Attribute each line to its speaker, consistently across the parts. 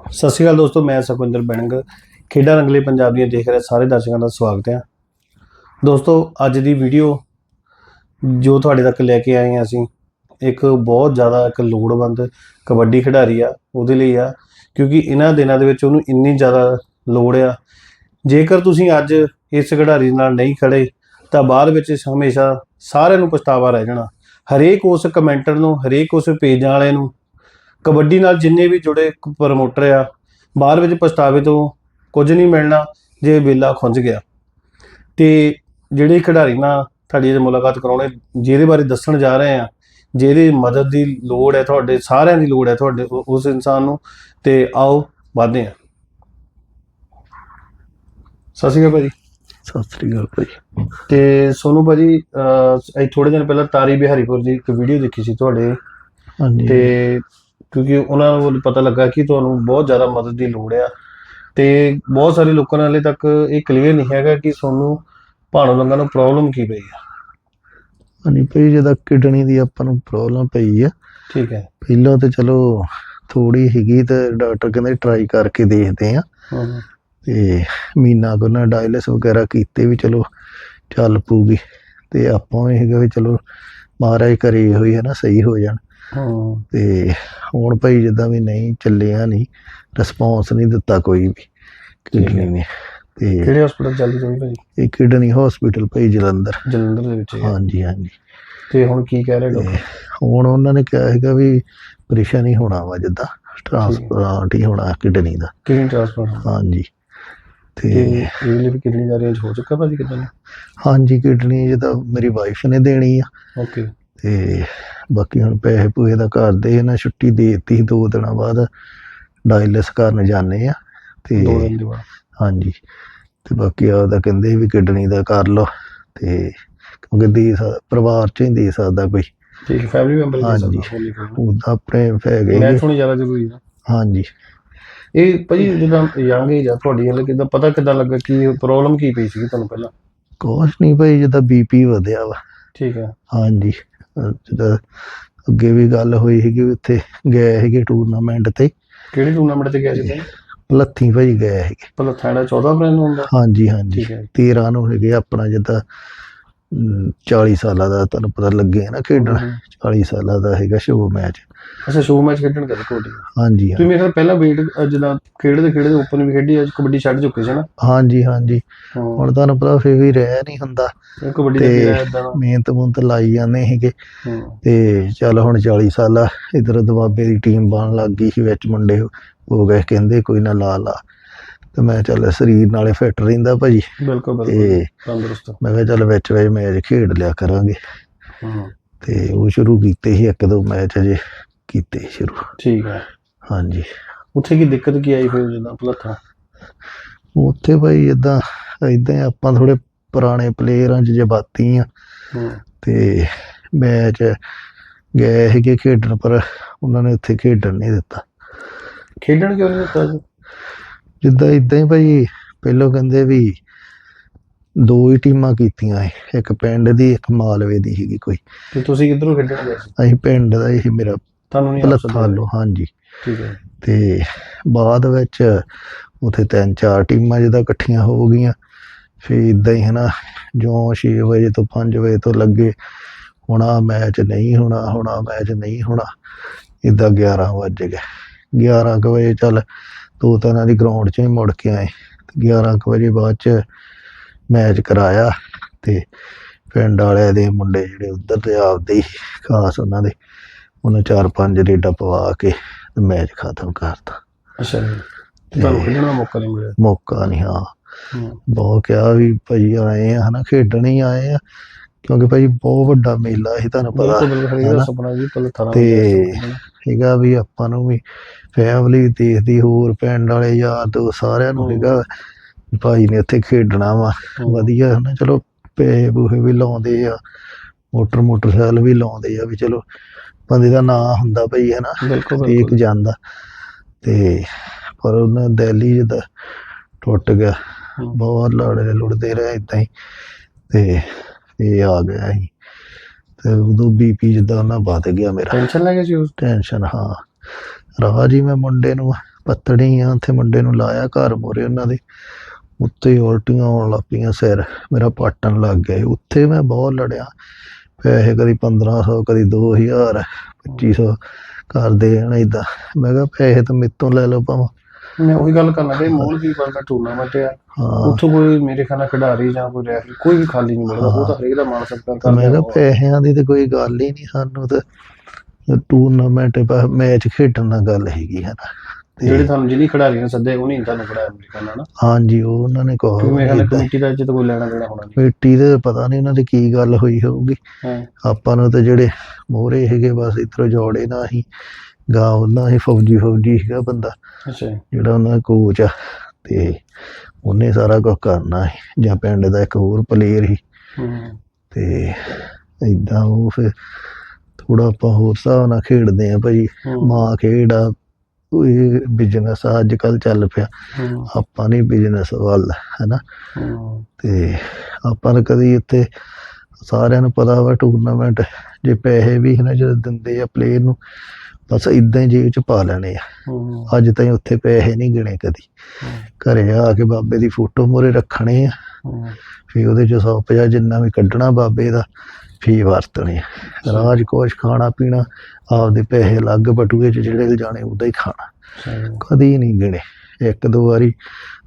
Speaker 1: ਸਤਿ ਸ਼੍ਰੀ ਅਕਾਲ ਦੋਸਤੋ, ਮੈਂ ਸੁਖਵਿੰਦਰ ਬੈਣਗ, ਖੇਡਾਂ ਰੰਗਲੇ ਪੰਜਾਬ ਦੀਆਂ ਦੇਖ ਰਹੇ ਸਾਰੇ ਦਰਸ਼ਕਾਂ ਦਾ ਸਵਾਗਤ ਹੈ। ਦੋਸਤੋ, ਅੱਜ ਦੀ ਵੀਡੀਓ ਜੋ ਤੁਹਾਡੇ ਤੱਕ ਲੈ ਕੇ ਆਏ ਹਾਂ ਅਸੀਂ, ਇੱਕ ਬਹੁਤ ਜ਼ਿਆਦਾ ਇੱਕ ਲੋੜਵੰਦ ਕਬੱਡੀ ਖਿਡਾਰੀ ਆ, ਉਹਦੇ ਲਈ ਆ, ਕਿਉਂਕਿ ਇਹਨਾਂ ਦਿਨਾਂ ਦੇ ਵਿੱਚ ਉਹਨੂੰ ਇੰਨੀ ਜ਼ਿਆਦਾ ਲੋੜ ਆ। ਜੇਕਰ ਤੁਸੀਂ ਅੱਜ ਇਸ ਖਿਡਾਰੀ ਨਾਲ ਨਹੀਂ ਖੜੇ, ਤਾਂ ਬਾਅਦ ਵਿੱਚ ਹਮੇਸ਼ਾ ਸਾਰਿਆਂ ਨੂੰ ਪਛਤਾਵਾ ਰਹਿ ਜਾਣਾ। ਹਰੇਕ ਉਸ ਕਮੈਂਟਰ ਨੂੰ, ਹਰੇਕ ਉਸ ਪੇਜਾਂ ਵਾਲੇ ਨੂੰ ਕਬੱਡੀ ਨਾਲ ਜਿੰਨੇ ਵੀ ਜੁੜੇ ਪ੍ਰਮੋਟਰ ਆ ਬਾਅਦ ਵਿੱਚ ਪਛਤਾਵੇ ਤੋਂ ਕੁਝ ਨਹੀਂ ਮਿਲਣਾ ਜੇ ਵੇਲਾ ਖੁੰਝ ਗਿਆ। ਤੇ ਜਿਹੜੇ ਖਿਡਾਰੀ ਨਾਲ ਤੁਹਾਡੀ ਇਹ ਮੁਲਾਕਾਤ ਕਰਾਉਣੇ ਜਿਹਦੇ ਬਾਰੇ ਦੱਸਣ ਜਾ ਰਹੇ ਆ ਜਿਹਦੀ ਮਦਦ ਦੀ ਲੋੜ ਹੈ ਤੁਹਾਡੇ ਸਾਰਿਆਂ ਦੀ ਲੋੜ ਹੈ ਤੁਹਾਡੇ ਉਸ ਇਨਸਾਨ ਨੂੰ ਤੇ ਆਓ ਵਧਦੇ ਆ ਸਤਿ ਸ਼੍ਰੀ ਅਕਾਲ ਭਾਜੀ।
Speaker 2: ਸਤਿ ਸ੍ਰੀ ਅਕਾਲ ਭਾਈ
Speaker 1: ਤੇ ਸੋਨੂ ਭਾਜੀ ਇਹ ਥੋੜੇ ਦਿਨ ਪਹਿਲਾਂ ਤਾਰੀ ਬਿਹਾਰੀਪੁਰ ਦੀ ਇੱਕ ਵੀਡੀਓ ਦੇਖੀ ਸੀ ਤੁਹਾਡੇ।
Speaker 2: ਹਾਂਜੀ।
Speaker 1: ਤੇ ਕਿਉਂਕਿ ਉਹਨਾਂ ਨੂੰ ਪਤਾ ਲੱਗਾ ਕਿ ਤੁਹਾਨੂੰ ਬਹੁਤ ਜ਼ਿਆਦਾ ਮਦਦ ਦੀ ਲੋੜ ਆ। ਤੇ ਬਹੁਤ ਸਾਰੇ ਲੋਕਾਂ ਨਾਲੇ ਤੱਕ ਇਹ ਕਲੀਅਰ ਨਹੀਂ ਹੈਗਾ ਕਿ ਤੁਹਾਨੂੰ ਭਾਣੋ ਲੰਗਾ ਨੂੰ ਪ੍ਰੋਬਲਮ ਕੀ ਪਈ ਆ।
Speaker 2: ਹਾਂਜੀ ਭਾਈ ਜਿਹਦਾ ਕਿਡਨੀ ਦੀ ਆਪਾਂ ਨੂੰ ਪ੍ਰੋਬਲਮ ਪਈ ਆ।
Speaker 1: ਠੀਕ ਹੈ।
Speaker 2: ਪਹਿਲਾਂ ਤੇ ਚਲੋ ਥੋੜੀ ਹੈਗੀ ਤੇ ਡਾਕਟਰ ਕਹਿੰਦੇ ਟਰਾਈ ਕਰਕੇ ਦੇਖਦੇ ਆ। ਤੇ ਮਹੀਨਾ ਕੁ ਨਾ ਡਾਇਲਿਸ ਵਗੈਰਾ ਕੀਤੇ ਵੀ ਚਲੋ ਚੱਲ ਪੂਗੀ ਤੇ ਆਪਾਂ ਵੀ ਹੈਗਾ ਵੀ ਚਲੋ ਮਹਾਰਾਜ ਕਰੇ ਹੋਈ ਹੈ ਨਾ ਸਹੀ ਹੋ ਜਾਣ।
Speaker 1: ਹਮ,
Speaker 2: ਤੇ ਹੁਣ ਭਾਈ ਜਿੱਦਾਂ ਵੀ ਨਹੀਂ ਚੱਲਿਆ ਨਹੀਂ ਰਿਸਪੌਂਸ ਨਹੀਂ ਦਿੱਤਾ ਕੋਈ ਵੀ ਕਿਡਨੀ ਨੇ। ਤੇ
Speaker 1: ਕਿਹੜੇ ਹਸਪੀਟਲ ਚੱਲਦੀ ਹੋਈ ਭਾਜੀ
Speaker 2: ਇਹ ਕਿਡਨੀ ਹਸਪੀਟਲ ਭਾਈ ਜਲੰਧਰ।
Speaker 1: ਜਲੰਧਰ ਦੇ ਵਿੱਚ ਹੀ।
Speaker 2: ਹਾਂਜੀ ਹਾਂਜੀ।
Speaker 1: ਤੇ ਹੁਣ ਕੀ ਕਹਿ ਰਹੇ ਡਾਕਟਰ
Speaker 2: ਹੁਣ ਉਹਨਾਂ ਨੇ ਕਿਹਾ ਹੈਗਾ ਵੀ ਆਪਰੇਸ਼ਨ ਹੀ ਹੋਣਾ ਵਾ ਜਿੱਦਾਂ ਟ੍ਰਾਂਸਪਲਾਂਟ ਹੀ। ਹੋਣਾ ਕਿਡਨੀ ਦਾ।
Speaker 1: ਕਿਡਨੀ ਟ੍ਰਾਂਸਪਲਾਂਟ
Speaker 2: ਹਾਂਜੀ।
Speaker 1: ਤੇ
Speaker 2: ਤੇ
Speaker 1: ਇਹ ਲਈ ਕਿਡਨੀ ਦਾ ਅਰੇਂਜ ਹੋ ਚੁੱਕਾ ਭਾਜੀ ਕਿਦਾਂ
Speaker 2: ਹਾਂਜੀ ਕਿਡਨੀ ਜਿੱਦਾਂ ਮੇਰੀ ਵਾਈਫ ਨੇ ਦੇਣੀ ਆ।
Speaker 1: ਓਕੇ
Speaker 2: ਤੇ ਬਾਕੀ ਹੁਣ ਪੈਸੇ ਪੂਏ ਦਾ ਕਰਦੇ ਇਹਨਾਂ ਛੁੱਟੀ ਦੇ ਦਿੱਤੀ ਦੋ ਦਿਨਾਂ ਬਾਅਦ। ਡਾਇਲਿਸ ਕਰਨ ਜਾਂਦੇ ਆ ਤੇ
Speaker 1: ਦੋ ਦਿਨ ਦੀ ਬਾਅਦ
Speaker 2: ਹਾਂਜੀ। ਤੇ ਬਾਕੀ ਆਪਦਾ ਕਹਿੰਦੇ ਵੀ ਕਿਡਨੀ ਦਾ ਕਰ ਲਓ। ਤੇ ਕਿਉਂਕਿ ਦੇ ਪਰਿਵਾਰ ਚ ਹੀ ਦੇ ਸਕਦਾ ਕੋਈ।
Speaker 1: ਠੀਕ ਫੈਮਿਲੀ ਮੈਂਬਰ ਦੇ
Speaker 2: ਹਾਂਜੀ।
Speaker 1: ਸਕਦਾ
Speaker 2: ਉਹਦਾ ਆਪਣੇ ਹੈਗੇ
Speaker 1: ਮੈਂ
Speaker 2: ਜੀ।
Speaker 1: ਥੋੜੀ ਜ਼ਿਆਦਾ ਜ਼ਰੂਰੀ
Speaker 2: ਹਾਂਜੀ।
Speaker 1: ਇਹ ਭਾਜੀ ਜਦੋਂ ਯੰਗ ਏਜ ਆ ਤੁਹਾਡੀ ਹਲੇ ਕਿਦਾਂ ਪਤਾ ਕਿਦਾਂ ਲੱਗਾ ਕਿ ਪ੍ਰੋਬਲਮ ਕੀ ਪਈ ਸੀ ਤੁਹਾਨੂੰ ਪਹਿਲਾਂ?
Speaker 2: ਕੁਛ ਨਹੀਂ ਭਾਈ ਜਿੱਦਾਂ ਬੀਪੀ ਵਧਿਆ ਵਾ।
Speaker 1: ਠੀਕ ਹੈ।
Speaker 2: ਹਾਂਜੀ। ਜਿੱਦਾਂ ਅੱਗੇ ਵੀ ਗੱਲ ਹੋਈ ਵੀ ਉੱਥੇ ਗਏ ਸੀਗੇ ਟੂਰਨਾਮੈਂਟ ਤੇ।
Speaker 1: ਕਿਹੜੀ ਟੂਰਨਾਮੈਂਟ ਤੇ ਗਿਆ ਸੀ ਤੁਸੀਂ
Speaker 2: ਲੱਥੀ ਭਾਈ ਗਏ ਸੀਗੇ।
Speaker 1: ਪਹਿਲਾਂ ਥਾਣਾ 14 ਅਪ੍ਰੈਲ ਨੂੰ ਹੁੰਦਾ।
Speaker 2: ਹਾਂਜੀ ਹਾਂਜੀ।
Speaker 1: ਠੀਕ ਹੈ।
Speaker 2: 13 ਨੂੰ ਹੈਗੇ ਆਪਣਾ ਜਿੱਦਾਂ 40 ਸਾਲਾਂ ਦਾ ਤੁਹਾਨੂੰ ਪਤਾ ਲੱਗੇ ਨਾ ਖੇਡਣ।
Speaker 1: ਹਮ।
Speaker 2: 40 ਸਾਲਾਂ ਦਾ ਹੈਗਾ ਸ਼ੋਅ ਮੈਚ।
Speaker 1: ਅੱਛਾ ਸ਼ੋਅ ਮੈਚ ਖੇਡਣ ਗਏ ਕੋਡੀ
Speaker 2: ਹਾਂਜੀ
Speaker 1: ਤੁਸੀਂ ਮੇਰੇ ਖਿਆਲ ਪਹਿਲਾਂ ਵੇਟ ਜਦੋਂ ਖੇਡਦੇ ਖੇਡਦੇ ਓਪਨ ਵੀ ਖੇਡੀ ਅੱਜ ਕਬੱਡੀ ਛੱਡ ਚੁੱਕੇ ਸੀ ਨਾ?
Speaker 2: ਹਾਂਜੀ ਹਾਂਜੀ। ਹੁਣ ਤੁਹਾਨੂੰ ਪਤਾ ਫੇਰ ਵੀ ਰਹਿ ਨਹੀਂ ਹੁੰਦਾ।
Speaker 1: ਕਬੱਡੀ ਦਾ
Speaker 2: ਤੇ
Speaker 1: ਕੀ ਇਦਾਂ
Speaker 2: ਮਿਹਨਤ ਮੁਹਨਤ ਲਾਈ ਜਾਂਦੇ ਸੀਗੇ।
Speaker 1: ਹਾਂ।
Speaker 2: ਤੇ ਚੱਲ ਹੁਣ 40 ਸਾਲਾ ਇਧਰ ਦਬਾਬੇ ਦੀ ਟੀਮ ਬਣ ਲੱਗ ਗਈ ਸੀ ਵਿੱਚ ਮੁੰਡੇ ਹੋ ਗਏ ਕਹਿੰਦੇ ਕੋਈ ਨਾ ਲਾ ਲਾ। ਤੇ ਮੈਂ ਚੱਲ ਸਰੀਰ ਨਾਲੇ ਫਿੱਟ ਰਹਿੰਦਾ ਭਾਜੀ।
Speaker 1: ਬਿਲਕੁਲ ਬਿਲਕੁਲ। ਤੰਦਰੁਸਤ।
Speaker 2: ਮੈਂ ਕਿਹਾ ਚੱਲ ਵਿੱਚ ਵਿੱਚ ਮੈਚ ਖੇਡ ਲਿਆ ਕਰਾਂਗੇ।
Speaker 1: ਹਾਂ।
Speaker 2: ਤੇ ਉਹ ਸ਼ੁਰੂ ਕੀਤੇ ਸੀ ਇੱਕ ਦੋ ਮੈਚ ਅਜੇ ਕੀਤੇ ਸ਼ੁਰੂ।
Speaker 1: ਠੀਕ ਹੈ।
Speaker 2: ਹਾਂਜੀ।
Speaker 1: ਉੱਥੇ ਕੀ ਦਿੱਕਤ ਕੀ ਆਈ ਫਿਰ ਜਦੋਂ ਪਲੱਥਾ
Speaker 2: ਉੱਥੇ ਭਾਈ ਇਦਾਂ ਇਦਾਂ ਆਪਾਂ ਥੋੜੇ ਪੁਰਾਣੇ ਪਲੇਅਰਾਂ 'ਚ ਜਬਾਤੀ ਆ। ਤੇ ਮੈਚ ਗਏ ਸੀਗੇ ਖੇਡਣ ਪਰ ਉਹਨਾਂ ਨੇ ਉੱਥੇ ਖੇਡਣ ਨਹੀਂ ਦਿੱਤਾ।
Speaker 1: ਖੇਡਣ ਕਿਉਂ ਨਹੀਂ ਦਿੱਤਾ ਜੀ?
Speaker 2: ਜਿੱਦਾਂ ਇਦਾਂ ਹੀ ਭਾਈ ਪਹਿਲੋਂ ਕਹਿੰਦੇ ਵੀ ਦੋ ਹੀ ਟੀਮਾਂ ਕੀਤੀਆਂ ਸੀ ਇੱਕ ਪਿੰਡ ਦੀ ਇੱਕ ਮਾਲਵੇ ਦੀ ਸੀਗੀ ਕੋਈ।
Speaker 1: ਤੇ ਤੁਸੀਂ ਕਿੱਧਰੋਂ ਖੇਡਣ ਗਏ ਸੀ?
Speaker 2: ਅਸੀਂ ਪਿੰਡ ਦਾ ਹੀ ਮੇਰਾ
Speaker 1: ਤੁਹਾਨੂੰ ਨਹੀਂ
Speaker 2: ਲੋ ਹਾਂਜੀ।
Speaker 1: ਠੀਕ ਹੈ।
Speaker 2: ਤੇ ਬਾਅਦ ਵਿੱਚ ਉਥੇ ਤਿੰਨ ਚਾਰ ਟੀਮਾਂ ਜਿਹਦਾ ਇਕੱਠੀਆਂ ਹੋ ਗਈਆਂ। ਫਿਰ ਇਦਾਂ ਹੀ ਹਨਾ ਜੋ 6 ਵਜੇ ਤੋਂ 5 ਵਜੇ ਤੋਂ ਲੱਗੇ ਹੋਣਾ ਮੈਚ ਨਹੀਂ ਹੋਣਾ ਹੋਣਾ ਮੈਚ ਨਹੀਂ ਹੋਣਾ ਇਦਾਂ 11 ਵੱਜ ਗਏ। 11 ਕੁ ਵਜੇ ਚੱਲ ਦੋ ਤਿੰਨਾਂ ਦੀ ਗਰਾਊਂਡ 'ਚ ਹੀ ਮੁੜ ਕੇ ਆਏ। ਤੇ 11 ਕੁ ਵਜੇ ਬਾਅਦ 'ਚ ਮੈਚ ਕਰਾਇਆ ਤੇ ਪਿੰਡ ਵਾਲਿਆਂ ਦੇ ਮੁੰਡੇ ਜਿਹੜੇ ਉੱਧਰ ਦੇ ਆਪਦੇ ਖਾਸ ਉਹਨਾਂ ਦੇ। ਉਹਨਾਂ ਚਾਰ ਪੰਜ ਰੇਡਾਂ ਪਵਾ ਕੇ ਮੈਚ ਖਤਮ ਕਰਤਾ।
Speaker 1: ਅੱਛਾ ਜੀ। ਤੇ ਤੁਹਾਨੂੰ ਖੇਡਣ ਦਾ ਮੌਕਾ ਨਹੀਂ ਮਿਲਿਆ?
Speaker 2: ਮੌਕਾ ਨਹੀਂ ਹਾਂ। ਬਹੁਤ ਕਿਹਾ ਵੀ ਭਾਈ ਆਏ ਆ ਹਨਾ ਖੇਡਣ ਹੀ ਆਏ ਆ। ਕਿਉਂਕਿ ਭਾਈ ਬਹੁਤ ਵੱਡਾ ਮੇਲਾ ਸੀ ਤੁਹਾਨੂੰ ਪਤਾ
Speaker 1: ਬਿਲਕੁਲ ਬਿਲਕੁਲ ਇਹਦਾ
Speaker 2: ਹਨਾ?
Speaker 1: ਸੁਪਨਾ ਜੀ ਪਲੱਥਾ
Speaker 2: ਤੇ ਹੈਗਾ ਵੀ ਆਪਾਂ ਨੂੰ ਵੀ ਫੈਮਿਲੀ ਦੇਖਦੀ ਹੋਰ ਪਿੰਡ ਵਾਲੇ ਯਾਰ ਦੋ ਸਾਰਿਆਂ ਨੂੰ। ਹੈਗਾ ਭਾਈ ਨੇ ਉੱਥੇ ਖੇਡਣਾ ਵਾ ਵਧੀਆ ਹਨਾ ਚਲੋ ਪੈਸੇ ਬੂਹੇ ਵੀ ਲਾਉਂਦੇ ਆ ਮੋਟਰ ਮੋਟਰਸਾਈਕਲ ਵੀ ਲਾਉਂਦੇ ਆ ਵੀ ਚਲੋ ਬੰਦੇ ਦਾ ਨਾਂ ਹੁੰਦਾ ਭਈ
Speaker 1: ਬਿਲਕੁਲ
Speaker 2: ਹਰੇਕ
Speaker 1: ਬਿਲਕੁਲ।
Speaker 2: ਜਾਂਦਾ। ਤੇ ਪਰ ਉਹਨਾਂ ਦਿਲ ਹੀ ਜਿੱਦਾਂ ਟੁੱਟ ਗਿਆ। ਬਹੁਤ ਲੜਦੇ ਲੁੜਦੇ ਰਹੇ ਇਦਾਂ ਹੀ ਤੇ ਇਹ ਆ ਗਿਆ ਸੀ। ਤੇ ਉਦੋਂ ਬੀਪੀ ਜਿੱਦਾਂ ਉਹਨਾਂ ਵੱਧ ਗਿਆ ਮੇਰਾ।
Speaker 1: ਟੈਨਸ਼ਨ ਲੈ ਗਏ ਸੀ ਉਸ?
Speaker 2: ਟੈਨਸ਼ਨ ਹਾਂ। ਰਾਹ ਜੀ ਮੈਂ ਮੁੰਡੇ ਨੂੰ ਪੱਤੜੀ ਆ ਉੱਥੇ ਮੁੰਡੇ ਨੂੰ ਲਾਇਆ ਘਰ ਮੋਰੇ ਉਹਨਾਂ ਦੇ। ਉੱਤੇ ਉਲਟੀਆਂ ਆਉਣ ਲੱਗ ਪਈਆਂ ਸਿਰ। ਮੇਰਾ ਪਾਟਣ ਲੱਗ ਗਿਆ। ਉੱਥੇ ਮੈਂ ਬਹੁਤ ਲੜਿਆ। ਪੈਸੇ ਕਦੀ 1500 ਕਦੀ 2000 2500 ਕਰਦੇ ਹਨ ਇਦਾਂ ਮੈਂ ਕਿਹਾ ਪੈਸੇ ਤਾਂ ਮੇਰੇ ਤੋਂ ਲੈ ਲਓ ਭਾਵੇਂ।
Speaker 1: ਮੈਂ ਉਹੀ ਗੱਲ ਕਰਨਾ ਕਿ ਮੋਲ ਵੀ ਬੰਦਾ ਟੂਰਨਾਮੈਂਟ ਆ।
Speaker 2: ਹਾਂ।
Speaker 1: ਉੱਥੋਂ ਕੋਈ ਮੇਰੇ ਖਿਆਲ ਨਾਲ ਖਿਡਾਰੀ ਜਾਂ ਕੋਈ ਰੈਫਰੀ ਕੋਈ ਵੀ ਖਾਲੀ ਨਹੀਂ ਮਿਲਦਾ ਉਹ ਤਾਂ ਹਰੇਕ ਦਾ ਮਾਣ ਸਤਿਕਾਰ
Speaker 2: ਤਾਂ ਮੈਂ
Speaker 1: ਕਰਦੇ
Speaker 2: ਕਿਹਾ ਪੈਸਿਆਂ ਦੀ ਤੇ ਕੋਈ ਗੱਲ ਹੀ ਨਹੀਂ ਸਾਨੂੰ ਤੇ ਟੂਰਨਾਮੈਂਟ ਮੈਚ ਖੇਡਣ ਨਾਲ ਗੱਲ ਹੈਗੀ ਹੈ ਨਾ।
Speaker 1: ਜਿਹੜੇ ਤੁਹਾਨੂੰ ਜਿਹਨੀ ਖਿਡਾਰੀ ਨੇ ਸੱਦੇ ਉਹ ਨਹੀਂ ਤੁਹਾਨੂੰ ਮੇਰੇ ਖਿਆਲ ਨਾਲ ਨਾ।
Speaker 2: ਹਾਂਜੀ ਉਹ ਉਹਨਾਂ ਨੇ
Speaker 1: ਕਿਉਂਕਿ ਮੇਰੇ ਖਿਆਲ
Speaker 2: ਕਹਾ
Speaker 1: ਕਮੇਟੀ ਦਾ ਇੱਜ਼ਤ ਕੋਈ ਲੈਣਾ ਦੇਣਾ ਹੋਣਾ ਨਹੀਂ।
Speaker 2: ਮਿੱਟੀ ਦੇ ਪਤਾ ਨਹੀਂ ਉਹਨਾਂ ਦੀ ਕੀ ਗੱਲ ਹੋਈ ਹੋਊਗੀ। ਆਪਾਂ ਨੂੰ ਤਾਂ ਜਿਹੜੇ ਮੋਹਰੇ ਹੈਗੇ ਬਸ ਇਧਰੋਂ ਜੋੜੇ ਨਾ ਹੀ ਗਾ ਉਹਨਾਂ ਹੀ ਫੌਜੀ ਫੌਜੀ ਸੀਗਾ ਬੰਦਾ
Speaker 1: ਅੱਛਾ।
Speaker 2: ਜਿਹੜਾ ਉਹਨਾਂ ਕੋਚ ਆ ਤੇ ਉਹਨੇ ਸਾਰਾ ਕੁਝ ਕਰਨਾ ਸੀ ਜਾਂ ਪਿੰਡ ਦਾ ਇੱਕ ਹੋਰ ਪਲੇਅਰ ਸੀ।
Speaker 1: ਹੂੰ।
Speaker 2: ਤੇ ਇਦਾਂ ਉਹ ਫਿਰ ਥੋੜਾ ਆਪਾਂ ਹੋਰ ਹਿਸਾਬ ਨਾਲ ਖੇਡਦੇ ਆ ਭਾਈ
Speaker 1: ਹੂੰ,
Speaker 2: ਮਾਂ ਖੇਡ ਆ ਉਹ ਇਹ ਬਿਜ਼ਨਸ ਆ ਅੱਜ ਕੱਲ ਚੱਲ ਪਿਆ।
Speaker 1: ਹੂੰ,
Speaker 2: ਆਪਾਂ ਨਹੀਂ ਬਿਜ਼ਨਸ ਵੱਲ ਹੈਨਾ?
Speaker 1: ਹੂੰ,
Speaker 2: ਤੇ ਆਪਾਂ ਨੂੰ ਕਦੀ ਇੱਥੇ ਸਾਰਿਆਂ ਨੂੰ ਪਤਾ ਵਾ ਟੂਰਨਾਮੈਂਟ ਜੇ ਪੈਸੇ ਵੀ ਨਾ ਜਦੋਂ ਦਿੰਦੇ ਆ ਪਲੇਅਰ ਨੂੰ ਬਸ ਇਦਾਂ ਹੀ ਜੇਬ ਚ ਪਾ ਲੈਣੇ ਆ। ਅੱਜ ਤਾਈਂ ਉੱਥੇ ਪੈਸੇ ਨਹੀਂ ਗਿਣੇ ਕਦੀ। ਘਰੇ ਆ ਕੇ ਬਾਬੇ ਦੀ ਫੋਟੋ ਮੂਹਰੇ ਰੱਖਣੇ ਆ। ਫਿਰ ਉਹਦੇ ਚ 150 ਜਿੰਨਾ ਵੀ ਕੱਢਣਾ ਬਾਬੇ ਦਾ ਫੀ ਵਰਤਣੇ। ਰਾਜ ਕੋਸ਼ ਖਾਣਾ ਪੀਣਾ ਆਪਦੇ ਪੈਸੇ ਅਲੱਗ ਬਟੂਏ ਚ ਜਿਹੜੇ ਲਿਜਾਣੇ ਉਦਾਂ ਹੀ ਖਾਣਾ। ਕਦੀ ਨਹੀਂ ਗਿਣੇ। ਇੱਕ ਦੋ ਵਾਰੀ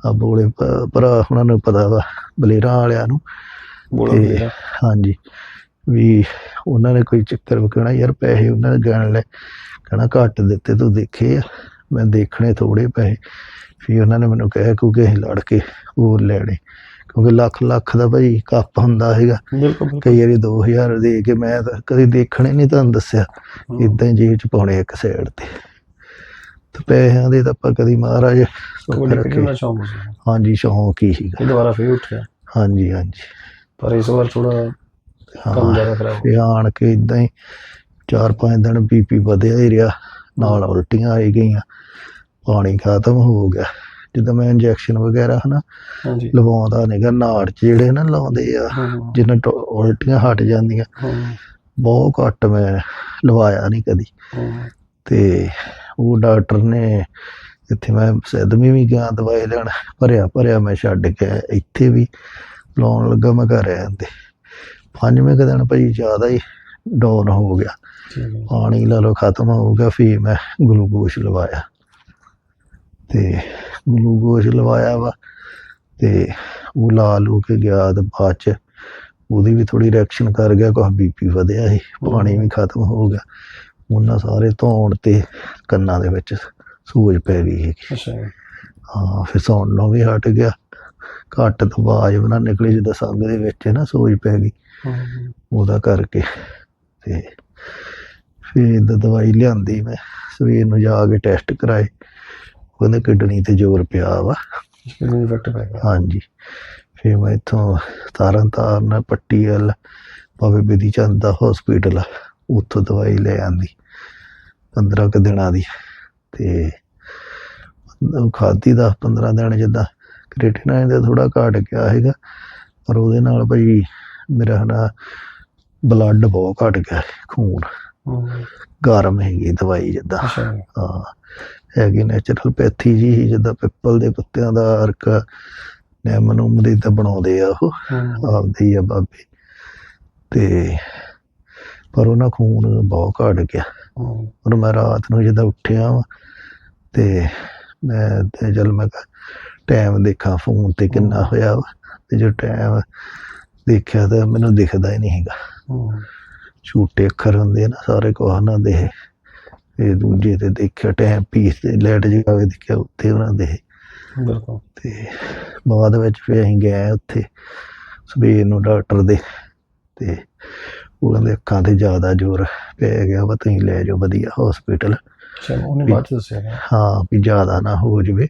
Speaker 2: ਆ ਬੋਲੇ ਭਰਾ ਉਹਨਾਂ ਨੂੰ ਪਤਾ ਵਾ ਬਲੇਰਾਂ ਵਾਲਿਆਂ ਨੂੰ ਤੇ। ਹਾਂਜੀ ਵੀ ਉਹਨਾਂ ਨੇ ਕੋਈ ਚੱਕਰ ਵਕਣਾ ਯਾਰ ਪੈਸੇ ਉਹਨਾਂ ਨੇ ਗਣ ਲੈ ਕਹਣਾ ਘੱਟ ਦਿੱਤੇ ਤੂੰ ਦੇਖੇ ਆ। ਮੈਂ ਦੇਖਣੇ ਥੋੜੇ ਪੈਸੇ। ਫਿਰ ਉਹਨਾਂ ਨੇ ਮੈਨੂੰ ਕਿਹਾ ਕਿਉਂਕਿ ਅਸੀਂ ਲੜ ਕੇ ਹੋਰ ਲੈਣੇ। ਕਿਉਂਕਿ ਲੱਖ ਲੱਖ ਦਾ ਭਾਈ ਕੱਪ ਹੁੰਦਾ ਹੈਗਾ ਕਈ ਵਾਰੀ 2000 ਦੇ ਕੇ ਮੈਂ ਤਾਂ ਕਦੀ ਦੇਖਣੇ ਨਹੀਂ ਤੁਹਾਨੂੰ ਦੱਸਿਆ। ਇਦਾਂ ਹੀ ਜੇਬ ਚ ਪਾਉਣੇ ਇੱਕ ਸਾਈਡ ਤੇ। ਤੇ ਪੈਸਿਆਂ ਦੇ ਤਾਂ ਆਪਾਂ ਕਦੀ ਮਹਾਰਾਜ ਹਾਂਜੀ ਸ਼ੌਂਕ ਹੀ ਸੀਗਾ।
Speaker 1: ਦੁਬਾਰਾ ਫੇਰ ਉੱਠਿਆ।
Speaker 2: ਹਾਂਜੀ ਹਾਂਜੀ।
Speaker 1: ਪਰ ਇਸ ਵਾਰ ਥੋੜਾ ਕੰਮ ਜ਼ਿਆਦਾ ਖਰਾਬ ਹੋ
Speaker 2: ਤੇ ਆਣ ਕੇ ਇਦਾਂ ਹੀ ਚਾਰ ਪੰਜ ਦਿਨ ਬੀਪੀ ਵਧਿਆ ਹੀ ਰਿਹਾ ਨਾਲ ਉਲਟੀਆਂ ਆਈ ਗਈਆਂ ਪਾਣੀ ਖਤਮ ਹੋ ਗਿਆ। ਜਦੋਂ ਮੈਂ ਇੰਜੈਕਸ਼ਨ ਵਗੈਰਾ ਹਨਾ ਲਵਾਉਂਦਾ ਨਹੀਂਗਾ ਨਾੜ ਜਿਹੜੇ ਨਾ ਲਾਉਂਦੇ ਆ
Speaker 1: ਹੂੰ,
Speaker 2: ਜਿਹਨਾਂ ਤੋਂ ਉਲਟੀਆਂ ਹਟ ਜਾਂਦੀਆਂ ਬਹੁਤ ਘੱਟ ਮੈਂ ਲਵਾਇਆ ਨਹੀਂ ਕਦੀ। ਤੇ ਉਹ ਡਾਕਟਰ ਨੇ ਇੱਥੇ ਮੈਂ ਸਿੱਧਵੀਂ ਵੀ ਗਿਆ ਦਵਾਈ ਲੈਣ ਭਰਿਆ ਭਰਿਆ ਮੈਂ ਛੱਡ ਕੇ। ਇੱਥੇ ਵੀ ਲਾਉਣ ਲੱਗਾ ਮੈਂ ਘਰ ਆਂਦੇ ਪੰਜਵੇਂ ਕੁ ਦਿਨ ਭਾਈ ਜ਼ਿਆਦਾ ਹੀ ਡਾਊਨ ਹੋ ਗਿਆ।
Speaker 1: ਹੈ।
Speaker 2: ਪਾਣੀ ਲਾ ਲਓ ਖਤਮ ਹੋ ਗਿਆ ਫਿਰ ਮੈਂ ਗਲੂਕੋਸ਼ ਲਵਾਇਆ। ਤੇ ਗਲੂਕੋਸ਼ ਲਵਾਇਆ ਵਾ ਤੇ ਉਹ ਲਾ ਲੂ ਕੇ ਗਿਆ ਤੇ ਬਾਅਦ ਚ ਉਹਦੀ ਵੀ ਥੋੜੀ ਰਿਐਕਸ਼ਨ ਕਰ ਗਿਆ ਕੁਛ ਬੀਪੀ ਵਧਿਆ ਸੀ ਪਾਣੀ ਵੀ ਖਤਮ ਹੋ ਗਿਆ। ਉਹਨਾਂ ਸਾਰੇ ਧੌਣ ਤੇ ਕੰਨਾਂ ਦੇ ਵਿੱਚ ਸੂਜ ਪੈ ਗਈ ਸੀ।
Speaker 1: ਅੱਛਾ।
Speaker 2: ਹਾਂ ਫਿਰ ਸੌਣੋਂ ਵੀ ਹਟ ਗਿਆ। ਘੱਟ ਤੋਂ ਆਵਾਜ਼ ਬਣਾ ਨਿਕਲੀ ਜਦੋਂ ਸੰਗ ਦੇ ਵਿੱਚ ਨਾ ਸੂਜ ਪੈ ਗਈ। ਉਹਦਾ ਕਰਕੇ ਤੇ ਫਿਰ ਦਵਾਈ ਲਿਆਂਦੀ ਮੈਂ। ਸਵੇਰ ਨੂੰ ਜਾ ਕੇ ਟੈਸਟ ਕਰਾਏ। ਉਹਨੇ ਕਿਡਨੀ ਤੇ ਜ਼ੋਰ ਪਿਆ ਵਾ।
Speaker 1: ਪੈ ਗਿਆ।
Speaker 2: ਹਾਂਜੀ। ਫਿਰ ਮੈਂ ਇੱਥੋਂ ਤਾਰਨ ਤਾਰਨ ਪੱਟੀ ਵੱਲ ਬਾਬੇ ਬਿਧੀ ਚੰਦ ਦਾ ਹਸਪੀਟਲ ਉੱਥੋਂ ਦਵਾਈ ਲੈ ਆਂਦੀ। 15 ਕੁ ਦਿਨਾਂ ਦੀ। ਤੇ ਉਹ ਖਾਦੀ ਦਾ 15 ਦਿਨ ਜਿੱਦਾਂ। ਕ੍ਰੀਟਿਨਾਈਨ ਦਾ ਥੋੜਾ ਘਟ ਗਿਆ ਹੈਗਾ ਪਰ ਉਹਦੇ ਨਾਲ ਭਾਈ ਮੇਰਾ ਨਾ ਬਲੱਡ ਬਹੁਤ ਘਟ ਗਿਆ ਖੂਨ। ਗਰਮ ਹੈਗੀ ਦਵਾਈ ਜਿੱਦਾਂ। ਹਾਂ ਹੈਗੀ ਨੈਚੁਰਲ ਪੈਥੀ ਜੀ ਜਿੱਦਾਂ ਪਿੱਪਲ ਦੇ ਪੱਤਿਆਂ ਦਾ ਅਰਕ ਨਿੰਮ ਨੂੰਮ ਦੀ ਤਾਂ ਬਣਾਉਂਦੇ ਆ ਉਹ ਆਪਦੇ ਆ ਬਾਬੇ। ਤੇ ਪਰ ਉਹਨਾਂ ਖੂਨ ਬਹੁਤ ਘਟ ਗਿਆ। ਔਰ ਮੈਂ ਰਾਤ ਨੂੰ ਜਦੋਂ ਉੱਠਿਆ ਤੇ ਮੈਂ ਤੇ ਚਲ ਮੈਂ ਟਾਈਮ ਦੇਖਾਂ ਫੋਨ ਤੇ ਕਿੰਨਾ ਹੋਇਆ ਵਾ ਤੇ ਜੋ ਟਾਈਮ ਦੇਖਿਆ ਤਾਂ ਮੈਨੂੰ ਦਿਖਦਾ ਹੀ ਨਹੀਂ ਹੈਗਾ। ਛੋਟੇ ਅੱਖਰ ਹੁੰਦੇ ਆ ਨਾ ਸਾਰੇ ਕੋਹਨਾਂ ਦੇ। ਇਹ ਦੂਜੇ ਤੇ ਦੇਖਿਆ ਟਾਈਮ ਪੀਸ ਤੇ ਲੈਟ ਕੇ ਦੇਖਿਆ ਉੱਥੇ ਉਹਨਾਂ ਦੇ।
Speaker 1: ਬਿਲਕੁਲ।
Speaker 2: ਤੇ ਬਾਅਦ ਵਿੱਚ ਫਿਰ ਅਸੀਂ ਗਏ ਉੱਥੇ ਸਵੇਰ ਨੂੰ ਡਾਕਟਰ ਦੇ। ਤੇ ਉਹ ਕਹਿੰਦੇ ਅੱਖਾਂ ਤੇ ਜ਼ਿਆਦਾ ਜ਼ੋਰ ਪੈ ਗਿਆ ਵਾ ਤੁਸੀਂ ਲੈ ਜਾਓ ਵਧੀਆ ਹਸਪੀਟਲ
Speaker 1: ਚਲੋ ਉਹਨੇ ਬਾਅਦ ਦੱਸਿਆ
Speaker 2: ਹਾਂ ਵੀ ਜ਼ਿਆਦਾ ਨਾ ਹੋ ਜਵੇ।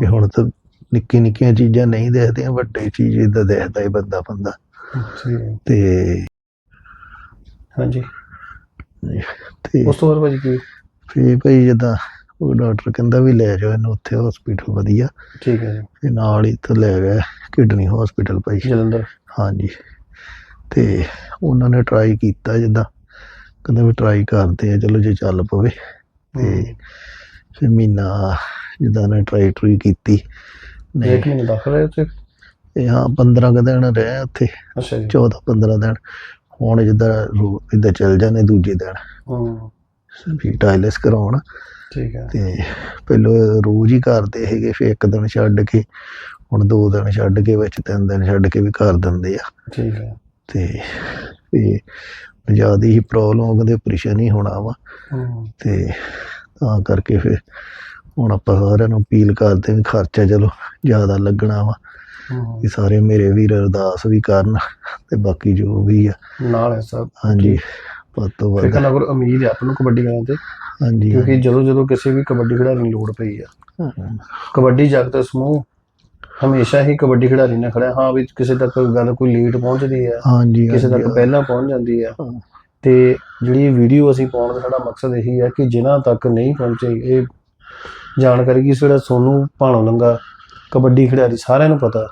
Speaker 2: ਵੀ ਹੁਣ ਤਾਂ ਨਿੱਕੀ ਨਿੱਕੀਆਂ ਚੀਜ਼ਾਂ ਨਹੀਂ ਦੇਖਦੀਆਂ ਵੱਡੇ ਚੀਜ਼ ਇਦਾਂ ਦੇਖਦਾ ਹੀ ਬੰਦਾ ਬੰਦਾ। ਤੇ
Speaker 1: ਹਾਂਜੀ।
Speaker 2: ਤੇ
Speaker 1: ਉਸ ਤੋਂ ਬਾਅਦ ਭਾਜੀ ਕੀ?
Speaker 2: ਫੇ ਭਾਈ ਜਿੱਦਾਂ ਉਹ ਡਾਕਟਰ ਕਹਿੰਦਾ ਵੀ ਲੈ ਜਾਓ ਇਹਨੂੰ ਉੱਥੇ ਹਸਪੀਟਲ ਵਧੀਆ।
Speaker 1: ਠੀਕ ਹੈ ਜੀ।
Speaker 2: ਤੇ ਨਾਲ ਹੀ ਤੇ ਲੈ ਗਏ ਕਿਡਨੀ ਹਸਪੀਟਲ ਭਾਈ।
Speaker 1: ਜਲੰਧਰ।
Speaker 2: ਹਾਂਜੀ। ਤੇ ਉਹਨਾਂ ਨੇ ਟਰਾਈ ਕੀਤਾ ਜਿੱਦਾਂ। ਕਹਿੰਦੇ ਵੀ ਟਰਾਈ ਕਰਦੇ ਆ ਚਲੋ ਜੇ ਚੱਲ ਪਵੇ। ਤੇ ਫਿਰ ਮਹੀਨਾ ਜਿੱਦਾਂ ਨੇ ਟਰਾਈ ਟਰੂਈ ਕੀਤੀ। ਨਹੀਂ
Speaker 1: ਇੱਕ ਮਹੀਨੇ ਦਾਖਲ ਹੈ ਉੱਥੇ।
Speaker 2: ਇਹ ਹਾਂ 15 ਕੁ ਦਿਨ ਰਹੇ ਉੱਥੇ।
Speaker 1: ਅੱਛਾ ਜੀ।
Speaker 2: 14 15 ਦਿਨ। ਹੁਣ ਜਿੱਦਾਂ ਰੋ- ਇੱਦਾਂ ਚੱਲ ਜਾਂਦੇ ਦੂਜੇ ਦਿਨ।
Speaker 1: ਹੂੰ।
Speaker 2: ਵੀ ਟਾਇਲਸ ਕਰਾਉਣ।
Speaker 1: ਠੀਕ ਹੈ।
Speaker 2: ਤੇ ਪਹਿਲਾਂ ਰੋਜ਼ ਹੀ ਕਰਦੇ ਹੈਗੇ ਫਿਰ ਇੱਕ ਦਿਨ ਛੱਡ ਕੇ ਹੁਣ ਦੋ ਦਿਨ ਛੱਡ ਕੇ ਵਿੱਚ ਤਿੰਨ ਦਿਨ ਛੱਡ ਕੇ ਵੀ ਕਰ ਦਿੰਦੇ ਆ।
Speaker 1: ਠੀਕ ਹੈ।
Speaker 2: ਤੇ ਇਹ ਜ਼ਿਆਦਾ ਹੀ ਪ੍ਰੋਬਲਮ ਕਹਿੰਦੇ ਆਪਰੇਸ਼ਨ ਹੀ ਹੋਣਾ ਵਾ।
Speaker 1: ਹੂੰ।
Speaker 2: ਤੇ ਤਾਂ ਕਰਕੇ ਫਿਰ ਹੁਣ ਆਪਾਂ ਸਾਰਿਆਂ ਨੂੰ ਅਪੀਲ ਕਰਦੇ ਵੀ ਖਰਚਾ ਚਲੋ ਜ਼ਿਆਦਾ ਲੱਗਣਾ ਵਾ।
Speaker 1: ਹੂੰ।
Speaker 2: ਕਿ ਸਾਰੇ ਮੇਰੇ ਵੀਰ ਅਰਦਾਸ ਵੀ ਕਰਨ ਤੇ ਬਾਕੀ ਜੋ ਵੀ ਆ।
Speaker 1: ਨਾਲ ਹੈ ਸਭ।
Speaker 2: ਹਾਂਜੀ ਵੱਧ ਤੋਂ
Speaker 1: ਫਿਰ
Speaker 2: ਵੱਧ
Speaker 1: ਕਹਿੰਦਾ ਅਗਰ ਉਮੀਦ ਹੈ ਆਪ ਨੂੰ ਕਬੱਡੀ ਖੇਡਣ ਤੇ।
Speaker 2: ਹਾਂਜੀ
Speaker 1: ਕਿਉਂਕਿ ਜਦੋਂ ਜਦੋਂ ਕਿਸੇ ਵੀ ਕਬੱਡੀ ਖਿਡਾਰੀ ਨੂੰ ਲੋੜ ਪਈ ਆ।
Speaker 2: ਹਾਂ,
Speaker 1: ਕਬੱਡੀ ਜਗਤ ਸਮੂਹ ਹਮੇਸ਼ਾ ਹੀ ਕਬੱਡੀ ਖਿਡਾਰੀ ਨਾਲ ਖੜਿਆ ਹਾਂ। ਵੀ ਕਿਸੇ ਤੱਕ ਗੱਲ ਕੋਈ ਲੇਟ ਪਹੁੰਚਦੀ ਹੈ
Speaker 2: ਹਾਂਜੀ
Speaker 1: ਕਿਸੇ ਤੱਕ ਪਹਿਲਾਂ ਪਹੁੰਚ ਜਾਂਦੀ ਹੈ
Speaker 2: ਹਾਂ।
Speaker 1: ਤੇ ਜਿਹੜੀ ਵੀਡੀਓ ਅਸੀਂ ਪਾਉਣ ਦਾ ਸਾਡਾ ਮਕਸਦ ਇਹੀ ਹੈ ਕਿ ਜਿਨ੍ਹਾਂ ਤੱਕ ਨਹੀਂ ਪਹੁੰਚੇ ਇਹ ਜਾਣਕਾਰੀ ਕਿ? ਜਿਹੜਾ ਸੋਨੂ ਭਾਣੋ ਲੰਗਾ ਕਬੱਡੀ ਖਿਡਾਰੀ ਸਾਰਿਆਂ ਨੂੰ ਪਤਾ।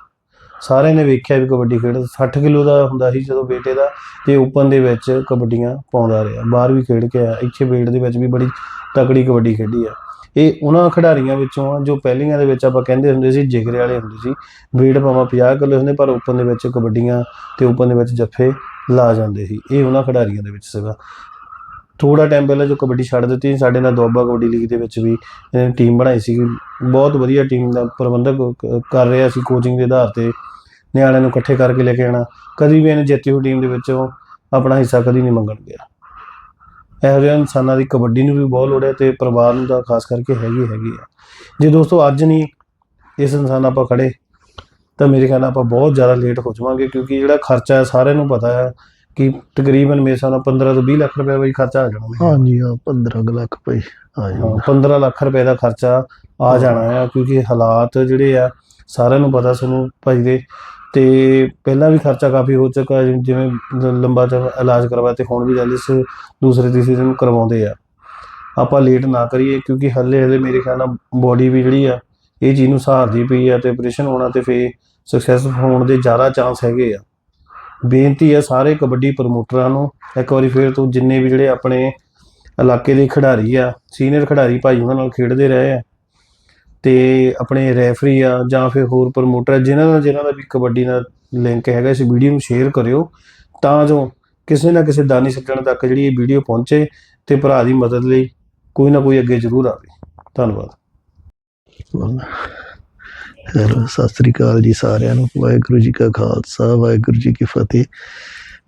Speaker 1: ਸਾਰਿਆਂ ਨੇ ਵੇਖਿਆ ਵੀ ਕਬੱਡੀ ਖੇਡ 60 ਕਿਲੋ ਦਾ ਹੁੰਦਾ ਸੀ ਜਦੋਂ ਬੇਟੇ ਦਾ ਤੇ ਓਪਨ ਦੇ ਵਿੱਚ ਕਬੱਡੀਆਂ ਪਾਉਂਦਾ ਰਿਹਾ। ਬਾਹਰ ਵੀ ਖੇਡ ਕੇ ਆਇਆ। ਇੱਥੇ ਬੇਟ ਦੇ ਵਿੱਚ ਵੀ ਬੜੀ ਤਕੜੀ ਕਬੱਡੀ ਖੇਡੀ ਆ। ਇਹ ਉਹਨਾਂ ਖਿਡਾਰੀਆਂ ਵਿੱਚੋਂ ਆ ਜੋ ਪਹਿਲੀਆਂ ਦੇ ਵਿੱਚ ਆਪਾਂ ਕਹਿੰਦੇ ਹੁੰਦੇ ਸੀ, ਜਿਗਰੇ ਵਾਲੇ ਹੁੰਦੇ ਸੀ। ਵੇਟ ਭਾਵੇਂ 50 ਕਿਲੋ ਹੁੰਦੇ, ਪਰ ਓਪਨ ਦੇ ਵਿੱਚ ਕਬੱਡੀਆਂ ਤੇ ਓਪਨ ਦੇ ਵਿੱਚ ਜੱਫੇ ਲਾ ਜਾਂਦੇ ਸੀ। ਇਹ ਉਹਨਾਂ ਖਿਡਾਰੀਆਂ ਦੇ ਵਿੱਚ ਸੀਗਾ। ਥੋੜਾ ਟਾਈਮ ਪਹਿਲਾਂ ਜੋ ਕਬੱਡੀ ਛੱਡ ਦਿੱਤੀ ਸਾਡੇ ਨਾਲ ਦੁਆਬਾ ਕਬੱਡੀ ਲੀਗ ਦੇ ਵਿੱਚ ਵੀ ਟੀਮ ਬਣਾਈ ਸੀ ਬਹੁਤ ਵਧੀਆ ਟੀਮ ਦਾ ਪ੍ਰਬੰਧਕ ਕਰ ਰਿਹਾ ਸੀ ਕੋਚਿੰਗ ਦੇ ਆਧਾਰ ਤੇ। ਨਿਆਣਿਆਂ ਨੂੰ ਇਕੱਠੇ ਕਰਕੇ ਲੈ ਕੇ ਆਣਾ ਕਦੀ ਵੀ ਇਹਨੇ ਜਿੱਤੀ ਹੋਈ ਟੀਮ ਦੇ ਵਿੱਚੋਂ ਆਪਣਾ ਹਿੱਸਾ ਕਦੀ ਨਹੀਂ ਮੰਗਣ ਗਿਆ। ਇਹੋ ਜਿਹੇ ਇਨਸਾਨਾਂ ਦੀ ਕਬੱਡੀ ਨੂੰ ਵੀ ਬਹੁਤ ਲੋੜ ਹੈ ਤੇ ਪਰਿਵਾਰ ਨੂੰ ਤਾਂ ਖਾਸ ਕਰਕੇ ਹੈਗੀ ਹੈਗੀ ਆ। ਜੇ ਦੋਸਤੋ, ਅੱਜ ਨਹੀਂ ਇਸ ਇਨਸਾਨ ਆਪਾਂ ਖੜੇ, ਤਾਂ ਮੇਰੇ ਖਿਆਲ ਨਾਲ ਆਪਾਂ ਬਹੁਤ ਜ਼ਿਆਦਾ ਲੇਟ ਹੋ ਜਾਵਾਂਗੇ, ਕਿਉਂਕਿ ਜਿਹੜਾ ਖਰਚਾ ਹੈ ਸਾਰਿਆਂ ਨੂੰ ਪਤਾ ਹੈ। ਕਿ ਤਕਰੀਬਨ ਮੇਰੇ ਹਿਸਾਬ ਨਾਲ 15 ਤੋਂ 20 ਲੱਖ ਰੁਪਏ ਹੀ ਖਰਚਾ ਆ ਜਾਣਾ।
Speaker 2: ਹਾਂਜੀ ਆ 15 ਕੁ ਲੱਖ ਪਈ ਆ
Speaker 1: ਹਾਂ,
Speaker 2: ਜਾਊਗਾ
Speaker 1: 15 ਲੱਖ ਰੁਪਏ ਦਾ ਖਰਚਾ ਆ ਜਾਣਾ ਆ ਕਿਉਂਕਿ ਹਾਲਾਤ ਜਿਹੜੇ ਆ ਸਾਰਿਆਂ ਨੂੰ ਪਤਾ ਸਾਨੂੰ ਭਾਈ ਦੇ। ਤੇ ਪਹਿਲਾਂ ਵੀ ਖਰਚਾ ਕਾਫੀ ਹੋ ਚੁੱਕਾ ਹੈ, ਜਿਵੇਂ- ਲੰਬਾ ਚੌੜਾ ਇਲਾਜ ਕਰਵਾਇਆ ਤੇ ਹੁਣ ਵੀ ਡਾਇਲਿਸ ਦੂਸਰੇ ਤੀਸਰੇ ਦਿਨ ਕਰਵਾਉਂਦੇ ਆ। ਆਪਾਂ ਲੇਟ ਨਾ ਕਰੀਏ ਕਿਉਂਕਿ ਹੱਲੇ ਹੱਲੇ ਮੇਰੇ ਖਿਆਲ ਨਾਲ ਬੋਡੀ ਵੀ ਜਿਹੜੀ ਆ ਇਹ ਚੀਜ਼ ਨੂੰ ਸਹਾਰਦੀ ਪਈ ਆ ਤੇ ਆਪਰੇਸ਼ਨ ਹੋਣਾ ਤੇ ਫੇ ਸਕਸੈਸ ਹੋਣ ਦੇ ਜ਼ਿਆਦਾ ਚਾਂਸ ਹੈਗੇ ਆ। ਬੇਨਤੀ ਹੈ ਸਾਰੇ ਕਬੱਡੀ ਪ੍ਰਮੋਟਰਾਂ ਨੂੰ, ਇੱਕ ਵਾਰੀ ਫੇਰ ਤੋਂ ਜਿੰਨੇ ਵੀ ਜਿਹੜੇ ਆਪਣੇ ਇਲਾਕੇ ਦੇ ਖਿਡਾਰੀ ਆ, ਸੀਨੀਅਰ ਖਿਡਾਰੀ ਭਾਈ ਉਹਨਾਂ ਨਾਲ ਖੇਡਦੇ ਰਹੇ ਆ, ਤੇ ਆਪਣੇ ਰੈਫਰੀ ਆ ਜਾਂ ਫਿਰ ਹੋਰ ਪ੍ਰਮੋਟਰ ਜਿਨ੍ਹਾਂ ਦਾ ਜਿਨ੍ਹਾਂ ਦਾ ਵੀ ਕਬੱਡੀ ਨਾਲ ਲਿੰਕ ਹੈਗਾ, ਇਸ ਵੀਡੀਓ ਨੂੰ ਸ਼ੇਅਰ ਕਰਿਓ, ਤਾਂ ਜੋ ਕਿਸੇ ਨਾ ਕਿਸੇ ਦਾਨੀ ਸੱਜਣ ਤੱਕ ਜਿਹੜੀ ਇਹ ਵੀਡੀਓ ਪਹੁੰਚੇ ਤੇ ਭਰਾ ਦੀ ਮਦਦ ਲਈ ਕੋਈ ਨਾ ਕੋਈ ਅੱਗੇ ਜ਼ਰੂਰ ਆਵੇ। ਧੰਨਵਾਦ।
Speaker 2: ਹੈਲੋ ਸਤਿ ਸ੍ਰੀ ਅਕਾਲ ਜੀ ਸਾਰਿਆਂ ਨੂੰ। ਵਾਹਿਗੁਰੂ ਜੀ ਕਾ ਖਾਲਸਾ, ਵਾਹਿਗੁਰੂ ਜੀ ਕੀ ਫਤਿਹ।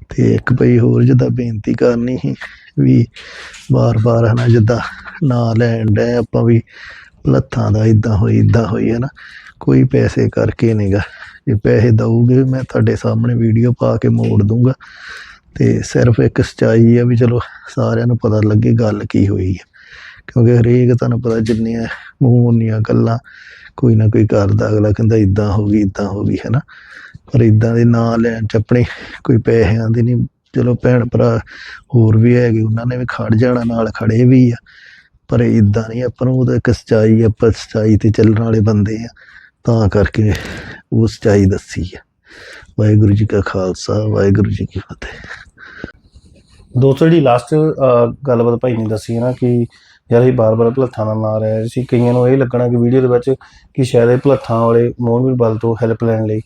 Speaker 2: ਤੇ ਇੱਕ ਬਈ ਹੋਰ ਜਿੱਦਾਂ ਬੇਨਤੀ ਕਰਨੀ ਸੀ ਵੀ ਬਾਰ-ਬਾਰ ਹਨਾ ਜਿੱਦਾਂ ਨਾਂ ਲੈਣ ਡਏ ਆਪਾਂ ਵੀ ਲੱਥਾਂ ਦਾ ਇਦਾਂ ਹੋਈ ਇਦਾਂ ਹੋਈ ਹੈ ਨਾ ਕੋਈ ਪੈਸੇ ਕਰਕੇ ਨਹੀਂਗਾ ਜੇ ਪੈਸੇ ਦਊਗੇ ਮੈਂ ਤੁਹਾਡੇ ਸਾਹਮਣੇ ਵੀਡੀਓ ਪਾ ਕੇ ਮੋੜ ਦੂੰਗਾ ਤੇ ਸਿਰਫ ਇੱਕ ਸਚਾਈ ਆ ਵੀ ਚਲੋ ਸਾਰਿਆਂ ਨੂੰ ਪਤਾ ਲੱਗੇ ਗੱਲ ਕੀ ਹੋਈ ਹੈ ਕਿਉਂਕਿ ਹਰੇਕ ਤੁਹਾਨੂੰ ਪਤਾ ਜਿੰਨੀਆਂ ਮੂੰਹ, ਉਨੀਆਂ ਗੱਲਾਂ, ਕੋਈ ਨਾ ਕੋਈ ਕਰਦਾ ਅਗਲਾ ਕਹਿੰਦਾ ਇਦਾਂ ਹੋ ਗਈ ਇਦਾਂ ਹੋ ਗਈ ਹੈ ਪਰ ਇਦਾਂ ਦੇ ਨਾਂ ਲੈਣ ਚ ਆਪਣੇ ਕੋਈ ਪੈਸਿਆਂ ਦੀ ਨਹੀਂ, ਚਲੋ ਭੈਣ ਭਰਾ ਹੋਰ ਵੀ ਹੈਗੇ, ਉਹਨਾਂ ਨੇ ਵੀ ਖੜ ਜਾਣਾ, ਨਾਲ ਖੜੇ ਵੀ ਆ। ਪਰ ਇਦਾਂ ਨਹੀਂ, ਆਪਾਂ ਨੂੰ ਉਹਦਾ ਇੱਕ ਸਚਾਈ, ਆਪਾਂ ਸਚਾਈ ਤੇ ਚੱਲਣ ਵਾਲੇ ਬੰਦੇ ਆ। ਤਾਂ ਕਰਕੇ ਉਹ ਸੱਚਾਈ ਦੱਸੀ ਆ। ਵਾਹਿਗੁਰੂ ਜੀ ਕਾ ਖਾਲਸਾ, ਵਾਹਿਗੁਰੂ ਜੀ ਕੀ ਫਤਿਹ।
Speaker 1: ਦੋਸਤੋ, ਜਿਹੜੀ ਲਾਸਟ ਗੱਲਬਾਤ ਭਾਈ ਨੇ ਦੱਸੀ ਹੈ ਨਾ ਕਿ ਯਾਰ ਇਹ ਬਾਰ-ਬਾਰ ਭਲੱਥਾਂ ਨਾਲ ਨਾ ਰਿਹਾ ਸੀ ਕਈਆਂ ਨੂੰ ਇਹ ਲੱਗਣਾ ਕਿ ਵੀਡੀਓ ਦੇ ਵਿੱਚ ਕਿ ਸ਼ਾਇਦ ਇਹ ਭਲੱਥਾਂ ਵਾਲੇ ਮੋਹਨਵੀਰ ਬਲ ਤੋਂ ਹੈਲਪ ਲੈਣ ਲਈ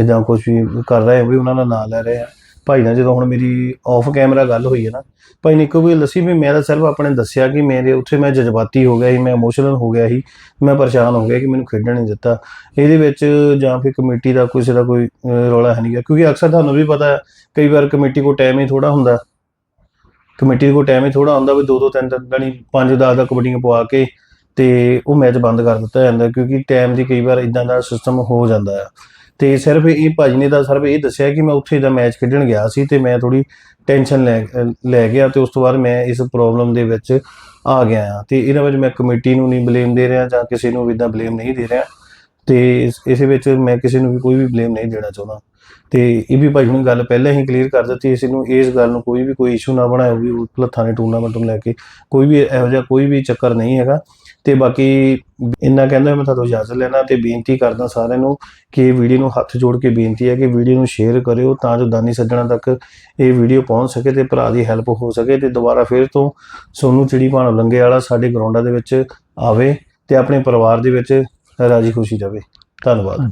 Speaker 1: ਇਦਾਂ ਕੁਝ ਵੀ ਕਰ ਰਹੇ ਹੋ ਵੀ ਉਹਨਾਂ ਦਾ ਨਾਂ ਲੈ ਰਹੇ ਆ। ਭਾਈ ਨਾਲ ਜਦੋਂ ਹੁਣ ਮੇਰੀ ਆਫ ਕੈਮਰਾ ਗੱਲ ਹੋਈ ਹੈ ਨਾ ਭਾਈ ਨੇ ਇੱਕੋ ਵੀ ਦੱਸੀ ਵੀ ਮੈਂ ਤਾਂ ਸਿਰਫ ਆਪਣੇ ਦੱਸਿਆ ਕਿ ਮੇਰੇ ਉੱਥੇ ਮੈਂ ਜਜ਼ਬਾਤੀ ਹੋ ਗਿਆ ਸੀ ਮੈਂ ਇਮੋਸ਼ਨਲ ਹੋ ਗਿਆ ਸੀ ਮੈਂ ਪਰੇਸ਼ਾਨ ਹੋ ਗਿਆ ਕਿ ਮੈਨੂੰ ਖੇਡਣ ਨਹੀਂ ਦਿੱਤਾ। ਇਹਦੇ ਵਿੱਚ ਜਾਂ ਫਿਰ ਕਮੇਟੀ ਦਾ ਕਿਸੇ ਦਾ ਕੋਈ ਅਹ, ਰੌਲਾ ਹੈ ਨਹੀਂਗਾ ਕਿਉਂਕਿ ਅਕਸਰ ਤੁਹਾਨੂੰ ਵੀ ਪਤਾ ਕਈ ਵਾਰ ਕਮੇਟੀ ਕੋਲ ਟਾਈਮ ਹੀ ਥੋੜਾ ਹੁੰਦਾ। ਕਮੇਟੀ ਕੋਲ ਟਾਈਮ ਹੀ ਥੋੜਾ ਆਉਂਦਾ ਵੀ ਦੋ ਦੋ ਤਿੰਨ ਤਿੰਨ ਦਿਨ ਪੰਜ, ਦਸ ਦਾ ਕਬੱਡੀਆਂ ਪਵਾ ਕੇ ਤੇ ਉਹ ਮੈਚ ਬੰਦ ਕਰ ਦਿੱਤਾ ਜਾਂਦਾ ਕਿਉਂਕਿ ਟਾਈਮ ਦੀ ਕਈ ਵਾਰ ਇਦਾਂ ਦਾ ਸਿਸਟਮ ਹੋ ਜਾਂਦਾ ਆ ਤੇ ਸਿਰਫ ਇਹ ਭਾਜੀ ਨੇ ਤਾਂ ਸਿਰਫ ਇਹ ਦੱਸਿਆ ਕਿ ਮੈਂ ਉੱਥੇ ਦਾ ਮੈਚ ਖੇਡਣ ਗਿਆ ਸੀ ਤੇ ਮੈਂ ਥੋੜੀ ਟੈਨਸ਼ਨ ਲੈ ਲੈ ਗਿਆ ਤੇ ਉਸ ਤੋਂ ਬਾਅਦ ਮੈਂ ਇਸ ਪ੍ਰੋਬਲਮ ਦੇ ਵਿੱਚ ਆ ਗਿਆ ਆ ਤੇ ਇਹਨਾਂ ਵਿੱਚ ਮੈਂ ਕਮੇਟੀ ਨੂੰ ਨਹੀਂ ਬਲੇਮ ਦੇ ਰਿਹਾ ਜਾਂ ਕਿਸੇ ਨੂੰ ਵੀ ਇਦਾਂ ਬਲੇਮ ਨਹੀਂ ਦੇ ਰਿਹਾ ਤੇ ਇਸ, ਇਸੇ ਵਿੱਚ ਮੈਂ ਕਿਸੇ ਨੂੰ ਵੀ ਕੋਈ ਵੀ ਬਲੇਮ ਨਹੀਂ ਦੇਣਾ ਚਾਹੁੰਦਾ। ਤੇ ਇਹ ਵੀ ਭਾਈ ਹੁਣ ਗੱਲ ਪਹਿਲਾਂ ਹੀ ਕਲੀਅਰ ਕਰ ਦਿੱਤੀ ਇਸ ਨੂੰ, ਇਸ ਗੱਲ ਨੂੰ ਕੋਈ ਵੀ ਕੋਈ ਇਸ਼ੂ ਨਾ ਬਣਾਇਓ ਵੀ ਉਹ ਲੱਥਾਂ ਦੇ ਟੂਰਨਾਮੈਂਟ ਨੂੰ ਲੈ ਕੇ ਕੋਈ ਵੀ ਇਹੋ ਜਿਹਾ ਕੋਈ ਵੀ ਚੱਕਰ ਨਹੀਂ ਹੈਗਾ। ਤੇ ਬਾਕੀ ਇੰਨਾ ਕਹਿੰਦਾ ਮੈਂ ਤੁਹਾਨੂੰ ਇਜਾਜ਼ਤ ਲੈਣਾ ਤੇ ਬੇਨਤੀ ਕਰਦਾ ਸਾਰਿਆਂ ਨੂੰ ਕਿ ਇਹ ਵੀਡੀਓ ਨੂੰ ਹੱਥ ਜੋੜ ਕੇ ਬੇਨਤੀ ਹੈ ਕਿ ਵੀਡੀਓ ਨੂੰ ਸ਼ੇਅਰ ਕਰਿਓ ਤਾਂ ਜੋ ਦਾਨੀ ਸੱਜਣਾ ਤੱਕ ਇਹ ਵੀਡੀਓ ਪਹੁੰਚ ਸਕੇ ਤੇ ਭਰਾ ਦੀ ਹੈਲਪ ਹੋ ਸਕੇ ਤੇ ਦੁਬਾਰਾ ਫਿਰ ਤੋਂ ਸੋਨੂੰ ਚਿੜੀ ਭਾਣੋ ਲੰਗੇ ਵਾਲਾ ਸਾਡੇ ਗਰਾਊਂਡਾਂ ਦੇ ਵਿੱਚ ਆਵੇ ਤੇ ਆਪਣੇ ਪਰਿਵਾਰ ਦੇ ਵਿੱਚ ਰਾਜੀ ਖੁਸ਼ੀ ਰਵੇ। ਧੰਨਵਾਦ।